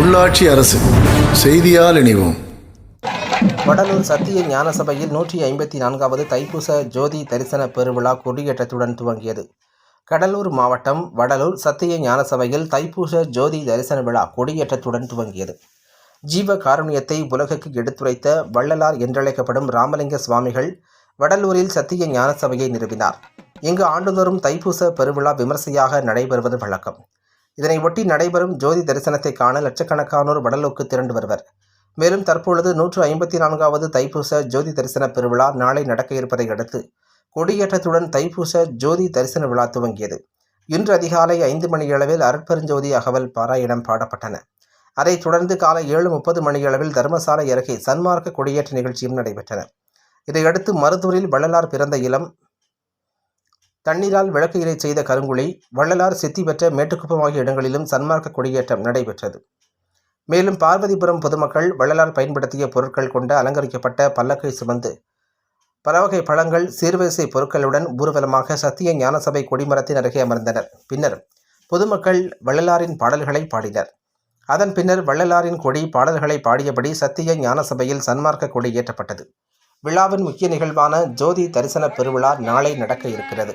உள்ளாட்சி அரசு செய்தியால் இணைவோம். வடலூர் சத்திய ஞான சபையில் நூற்றி ஐம்பத்தி நான்காவது தைப்பூச ஜோதி தரிசன பெருவிழா கொடியேற்றத்துடன் துவங்கியது. கடலூர் மாவட்டம் வடலூர் சத்திய ஞான சபையில் தைப்பூச ஜோதி தரிசன விழா கொடியேற்றத்துடன் துவங்கியது. ஜீவ காருண்யத்தை உலகுக்கு எடுத்துரைத்த வள்ளலார் என்றழைக்கப்படும் ராமலிங்க சுவாமிகள் வடலூரில் சத்திய ஞான சபையை நிறுவினார். இங்கு ஆண்டுதோறும் தைப்பூச பெருவிழா விமர்சையாக நடைபெறுவது வழக்கம். இதனை ஒட்டி நடைபெறும் ஜோதி தரிசனத்தை காண லட்சக்கணக்கானோர் வடலூருக்கு திரண்டு வருவர். மேலும் தற்பொழுது நூற்று ஐம்பத்தி நான்காவது தைப்பூச ஜோதி தரிசன பெருவிழா நாளை நடக்க இருப்பதை அடுத்து கொடியேற்றத்துடன் தைப்பூச ஜோதி தரிசன விழா துவங்கியது. இன்று அதிகாலை ஐந்து மணியளவில் அருட்பெருஞ்சோதி அகவல் பாராயணம் பாடப்பட்டன. அதைத் தொடர்ந்து காலை ஏழு முப்பது மணியளவில் தர்மசாலை அருகே சன்மார்க்க கொடியேற்ற நிகழ்ச்சியும் நடைபெற்றன. இதையடுத்து மருதூரில் வள்ளலார் பிறந்த இளம் தண்ணீரால் விளக்கு செய்த கருங்குழி வள்ளலார் சித்தி பெற்ற மேட்டுக்குப்பம் ஆகிய இடங்களிலும் சன்மார்க்க கொடியேற்றம் நடைபெற்றது. மேலும் பார்வதிபுரம் பொதுமக்கள் வள்ளலார் பயன்படுத்திய பொருட்கள் கொண்ட அலங்கரிக்கப்பட்ட பல்லக்கை சுமந்து பலவகை பழங்கள் சீர்வரிசை பொருட்களுடன் ஊர்வலமாக சத்திய ஞானசபை கொடிமரத்தின் அருகே அமர்ந்தனர். பின்னர் பொதுமக்கள் வள்ளலாரின் பாடல்களை பாடினர். அதன் பின்னர் வள்ளலாரின் கொடி பாடல்களை பாடியபடி சத்திய ஞானசபையில் சன்மார்க்க கொடி ஏற்றப்பட்டது. விழாவின் முக்கிய நிகழ்வான ஜோதி தரிசன பெருவிழா நாளை நடக்க இருக்கிறது.